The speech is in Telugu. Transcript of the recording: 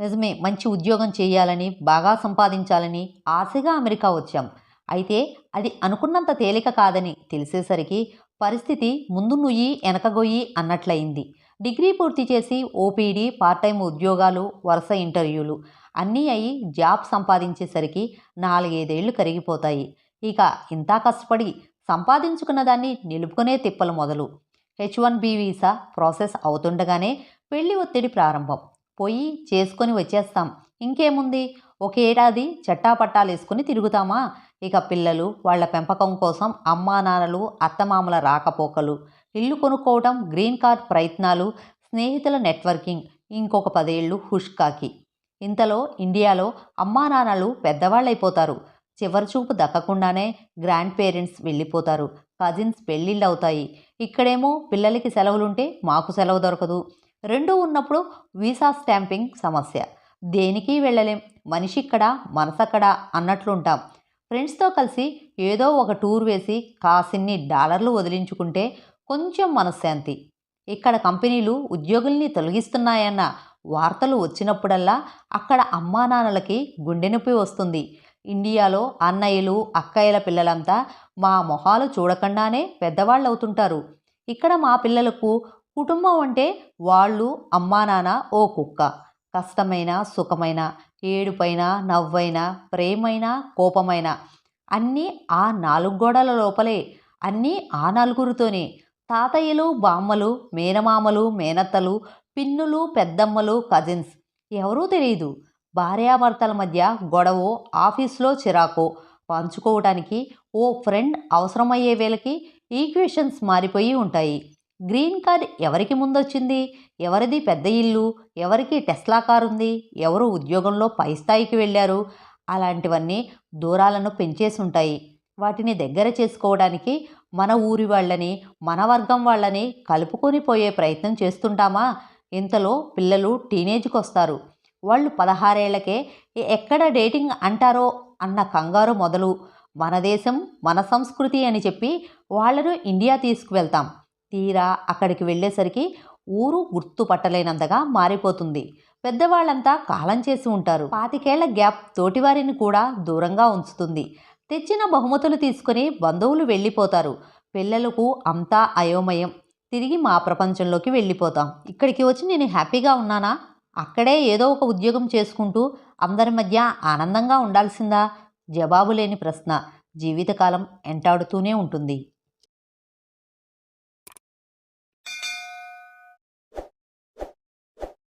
నిజమే మంచి ఉద్యోగం చేయాలని బాగా సంపాదించాలని ఆశగా అమెరికా వచ్చాం. అయితే అది అనుకున్నంత తేలిక కాదని తెలిసేసరికి పరిస్థితి ముందు నుయ్యి వెనకగొయ్యి అన్నట్లయింది. డిగ్రీ పూర్తి చేసి ఓపీడీ పార్ట్ టైం ఉద్యోగాలు వరుస ఇంటర్వ్యూలు అన్నీ అయి జాబ్ సంపాదించేసరికి నాలుగైదేళ్ళు కరిగిపోతాయి. ఇక ఇంతా కష్టపడి సంపాదించుకున్న దాన్ని నిలుపుకునే తిప్పలు మొదలు. H one B visa process అవుతుండగానే పెళ్ళి ఒత్తిడి ప్రారంభం. పోయి చేసుకొని వచ్చేస్తాం. ఇంకేముంది? ఒక ఏడాది చట్టాపట్టాలు వేసుకుని తిరుగుతామా? ఇక పిల్లలు వాళ్ళ పెంపకం కోసం అమ్మా నాన్నలు అత్తమామల రాకపోకలు ఇల్లు కొనుక్కోవడం గ్రీన్ కార్డ్ ప్రయత్నాలు స్నేహితుల నెట్వర్కింగ్ ఇంకొక పదేళ్ళు హుష్కాకి. ఇంతలో ఇండియాలో అమ్మా నాన్నలు పెద్దవాళ్ళైపోతారు. చివరి చూపు దక్కకుండానే గ్రాండ్ పేరెంట్స్ వెళ్ళిపోతారు. కజిన్స్ పెళ్ళిళ్ళు అవుతాయి ఇక్కడేమో పిల్లలకి సెలవులుంటే మాకు సెలవు దొరకదు. రెండు ఉన్నప్పుడు వీసా స్టాంపింగ్ సమస్య. దేనికి వెళ్ళలేం. మనిషి ఇక్కడ మనసక్కడ అన్నట్లుంటాం. ఫ్రెండ్స్తో కలిసి ఏదో ఒక టూర్ వేసి కాసిన్ని డాలర్లు వదిలించుకుంటే కొంచెం మనశ్శాంతి. ఇక్కడ కంపెనీలు ఉద్యోగుల్ని తొలగిస్తున్నాయన్న వార్తలు వచ్చినప్పుడల్లా అక్కడ అమ్మా నాన్నలకి గుండె నొప్పి వస్తుంది. ఇండియాలో అన్నయ్యలు అక్కయ్యల పిల్లలంతా మా మొహాలు చూడకుండానే పెద్దవాళ్ళు అవుతుంటారు ఇక్కడ మా పిల్లలకు కుటుంబం అంటే వాళ్ళు అమ్మా నాన్న ఓ కుక్క. కష్టమైన సుఖమైన ఏడుపైన నవ్వైన ప్రేమైన కోపమైన అన్నీ ఆ నాలుగు గోడల లోపలే. అన్నీ ఆ నలుగురితోనే. తాతయ్యలు బామ్మలు మేనమామలు మేనత్తలు పిన్నులు పెద్దమ్మలు కజిన్స్. ఎవరూ తెలియదు భార్యాభర్తల మధ్య గొడవ ఆఫీస్లో చిరాకు పంచుకోవడానికి ఓ ఫ్రెండ్ అవసరమయ్యే వేళకి ఈక్వేషన్స్ మారిపోయి ఉంటాయి. గ్రీన్ కార్డ్ ఎవరికి ముందొచ్చింది? ఎవరిది పెద్ద ఇల్లు? ఎవరికి టెస్లా కారు ఉంది ఎవరు ఉద్యోగంలో పై స్థాయికి వెళ్ళారు? అలాంటివన్నీ దూరాలను పెంచేసి ఉంటాయి వాటిని దగ్గర చేసుకోవడానికి మన ఊరి వాళ్ళని మన వర్గం వాళ్ళని కలుపుకొని పోయే ప్రయత్నం చేస్తుంటామా? ఇంతలో పిల్లలు టీనేజ్కి వస్తారు వాళ్ళు పదహారేళ్ళకే ఎక్కడ డేటింగ్ అంటారో అన్న కంగారు మొదలు. మన దేశం మన సంస్కృతి అని చెప్పి వాళ్ళను ఇండియా తీసుకువెళ్తాం. తీరా అక్కడికి వెళ్ళేసరికి ఊరు గుర్తుపట్టలేనంతగా మారిపోతుంది. పెద్దవాళ్ళంతా కాలం చేసి ఉంటారు. పాతికేళ్ళ గ్యాప్ తోటివారిని కూడా దూరంగా ఉంచుతుంది. తెచ్చిన బహుమతులు తీసుకుని బంధువులు వెళ్ళిపోతారు. పిల్లలకు అంతా అయోమయం. తిరిగి మా ప్రపంచంలోకి వెళ్ళిపోతాం. ఇక్కడికి వచ్చి నేను హ్యాపీగా ఉన్నానా? అక్కడే ఏదో ఒక ఉద్యోగం చేసుకుంటూ అందరి మధ్య ఆనందంగా ఉండాల్సిందా? జవాబు లేని ప్రశ్న. జీవితకాలం ఎంటాడుతూనే ఉంటుంది.